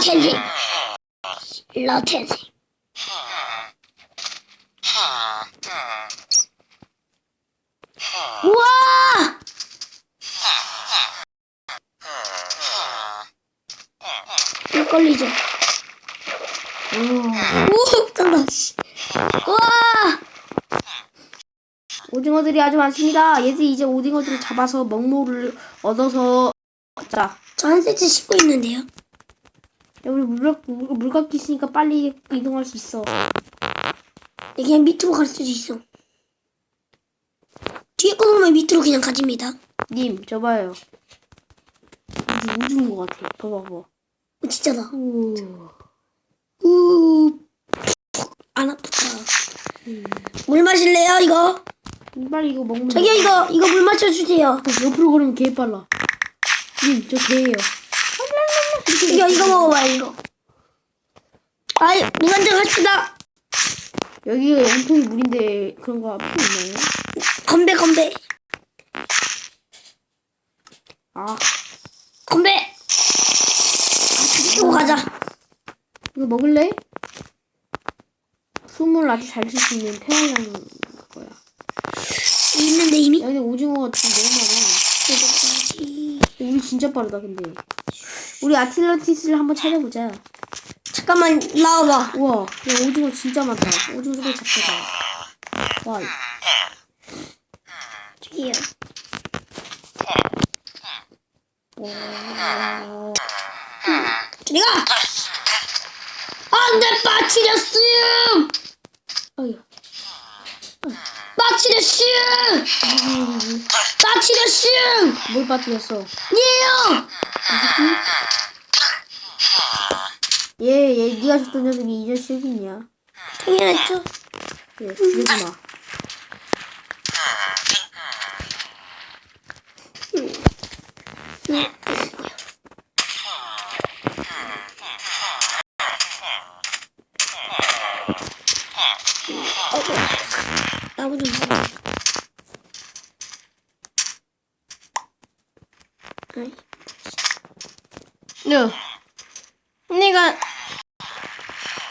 텐생. 러 텐생. 우와! 이거 걸리죠? 오, 씨. 우와! 오징어들이 아주 많습니다. 얘들이 이제 오징어들을 잡아서 먹물을 얻어서 자 저한 세트 씻고 있는데요. 야, 우리 물, 물, 물감기 있으니까 빨리 이동할 수 있어. 그냥 밑으로 갈 수도 있어. 뒤에 거 보면 밑으로 그냥 가집니다. 님, 저 봐요. 우주, 우주인 것 같아. 봐봐, 봐봐. 오, 진짜다. 오. 우, 안 아프다. 물 마실래요, 이거? 빨리 이거 먹물. 저기요, 이거, 이거 물 마셔주세요. 어, 옆으로 걸으면 개 빨라. 님, 저 개예요. 이거, 이거 먹어봐요, 이거. 아이, 무한정 합시다. 여기가 온통이 물인데 그런 거 필요 있나요? 건배, 건배. 아, 건배! 아, 또 가자. 이거 먹을래? 숨을 아주 잘 쉴 수 있는 태양장 거야. 있는데, 이미? 야, 근데 오징어가 지금 너무 많아. 이거. 우리 진짜 빠르다, 근데. 우리 아틀란티스를 한번 찾아보자. 잠깐만, 나와봐. 우와, 야, 오징어 진짜 많다. 오징어 저거 잡혀가. 와, 저기요. 와. 저리 가! 안 돼, 빠뜨렸음! 어휴. 빠뜨렸음! 빠뜨렸음! 뭘 빠뜨렸어? 니에요! 얘, 얘, 네가 줬던 녀석이 이 자식이냐? 당연하죠. 그래, 죽여주마. 나무 좀 먹어. 아이, 야, 네가,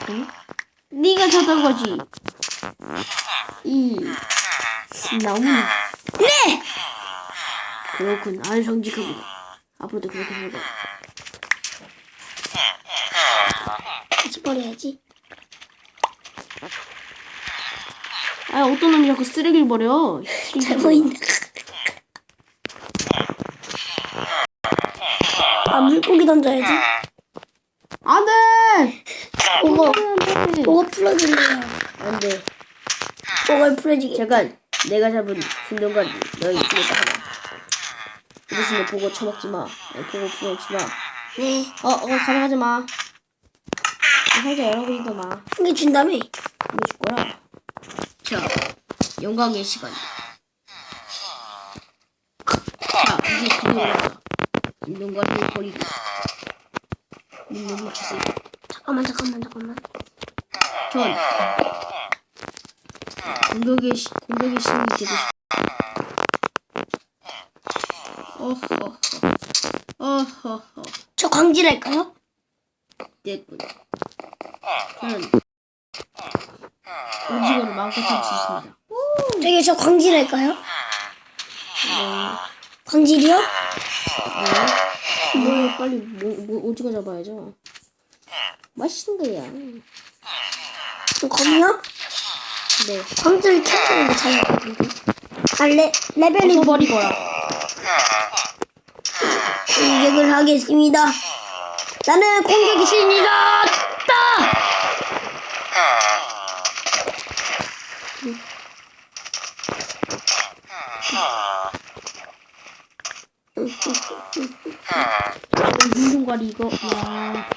응? 네가 줬던 거지? 이, 나무. 네! 그렇군, 아주 정직하군. 앞으로도 그렇게 해봐. 다시 버려야지. 아, 어떤 놈이 자꾸 쓰레기를 버려? 잘 보인다. 아, 물고기 던져야지. 안 돼! 그거, 안 돼! 그거 풀어줄래요. 안 돼. 그걸 풀어주게. 잠깐, 내가 잡은 순동간 너희 집에다 하나. 그 대신에 보고 처먹지 마. 아니, 보고 풀어먹지 마. 네. 어, 어, 가져가지 마. 살자 여러 개도 마. 한개 준다며. 이거 줄 거야. 자, 영광의 시간. 자, 이제 들어오라. 운동관을 버리고. 운동을 주세요. 잠깐만, 잠깐만, 잠깐만. 전 공격의 시, 공격의 신이 되고 싶다. 어허허. 어허허. 저 광질할까요? 됐군. 저는 오징어를 마음껏 잡을 수 있습니다. 저기 저 광질할까요? 네. 광질이요? 네. 뭐 빨리 뭐, 뭐 오징어 잡아야죠. 맛있는 거야. 저 검이요? 네. 광질 켜야 되는데 잘 나거든요. 아, 레, 레벨이 버리고야. 공격을 하겠습니다. 나는 공격이 신이다! 운동가리 이거. 와.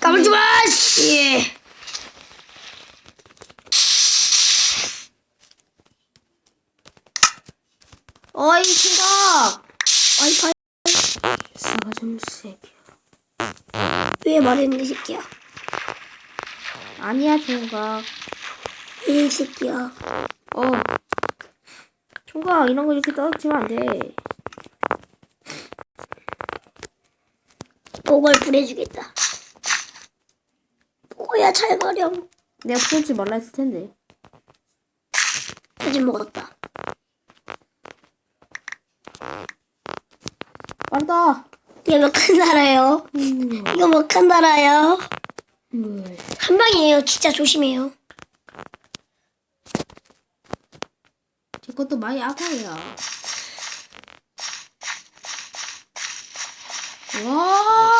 까불지 마! 씨! 어이 생각. 와이파이 싸가 좀 새끼야. 왜 말했는데, 새끼야? 아니야 총각. 이 새끼야. 어. 총각 이런 거 이렇게 떠들지면 안 돼. 보고를 보내주겠다. 보고야 잘 가렴. 내가 풀지 말라 했을 텐데. 거짓 먹었다. 빠르다. 이거 몇칸 달아요? 이거 몇칸 달아요? 음. 한 방이에요. 진짜 조심해요. 제 것도 많이 아파요. 와.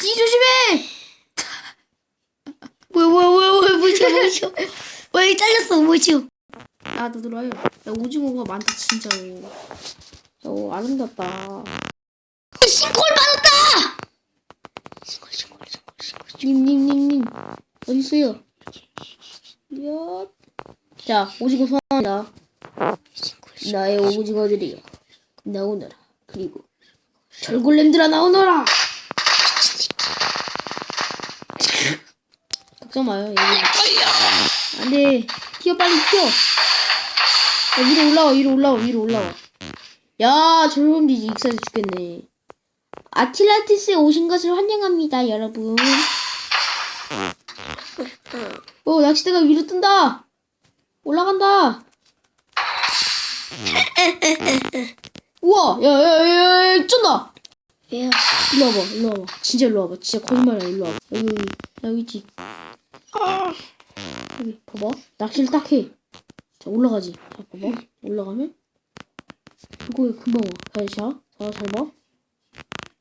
찌 조심해. 뭐야 뭐야 뭐지 뭐지 왜 잘렸어 뭐지 나도 들어요. 야, 오징어가 많다 진짜로. 오 아름답다. 신골 받았다 신골 신골 신골 신골 님님님님 어디 있어요? 야. 자 오징어. 신골 나의 오징어들이여 나오너라. 그리고 절골렘들아 나오너라. 걱정 마요. 여기. 안 돼. 튀어 빨리 튀어. 야, 위로 올라와 위로 올라와 위로 올라와. 야 절골렘들이 익사해서 죽겠네. 아틀란티스에 오신 것을 환영합니다 여러분. 오 낚시대가 위로 뜬다. 올라간다. 우와, 야, 야, 야, 야, 쩐다. 왜요 일로 와봐, 일로 와봐. 진짜 일로 와봐. 진짜 거짓말이야, 일로 와봐. 여기, 여기, 야, 여기 있지. 여기, 봐봐. 낚시를 딱 해. 자, 올라가지. 자, 봐봐. 올라가면. 이거 금방 와. 자, 자, 자, 잘 봐.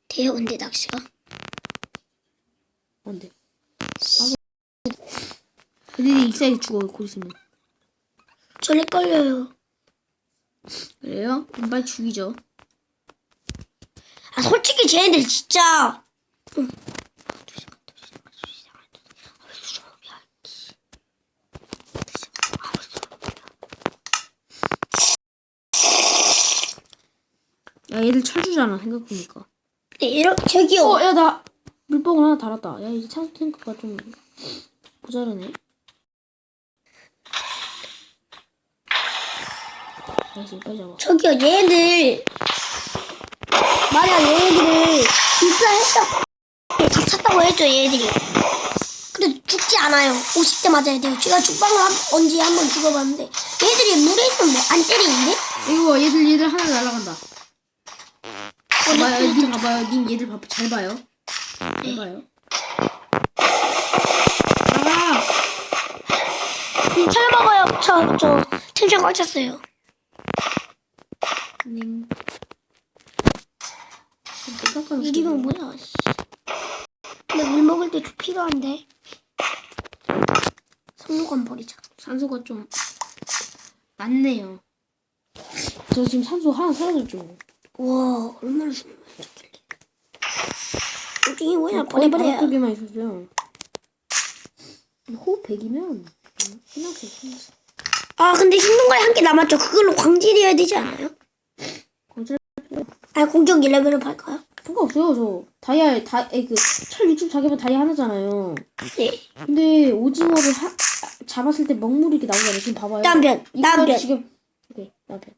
돼요 근데 낚시가 안 돼. 아, 근데 익사이 죽어, 곧 있으면. 저리 걸려요 그래요? 그럼 빨리 죽이죠. 아 솔직히 쟤네들 진짜 응. 야, 얘들 철주잖아, 생각해보니까. 네, 이렇게 저기요 어, 야, 나 물병을 하나 달았다. 야, 이제 찬스 탱크가 좀 모자르네. 잡아. 저기요 얘네들 만약 얘네들을 입사했다 다 찼다고 했죠 얘네들이 근데 죽지 않아요 50대 맞아야 돼요 제가 죽방을 한, 언제 한 번 죽어봤는데 얘들이 물에 있으면 뭐안 때리는데? 이거 얘들 얘들 하나 날아간다. 봐봐요, 님 봐봐요, 님 얘들 봐, 잘 봐요. 잘 봐요. 나가. 잘 먹어요 저 저 텐션 꽉 찼어요 님. 깜깜 이리면 뭐야 씨. 근데 물 먹을 때 좀 필요한데 상록관 버리자 산소가 좀 많네요. 저 지금 산소 하나 사라졌죠. 와 얼마나 숨을 좋길래 우리 뭐야 거의 버려 버려 바로 만 있었어요. 호흡 100이면 끝났어, 끝났어. 아 근데 힘든 거에 한 개 남았죠 그걸로 광질해야 되지 않아요? 광질 아 공격 11을 팔까요? 상관없어요, 저. 다이아, 다, 에, 그, 철 64개면 다이아 하나잖아요. 네 근데 오징어를 하, 잡았을 때 먹물이 이렇게 나오잖아요. 지금 봐봐요. 남편 이거 남편 지금, 오케이, 남편.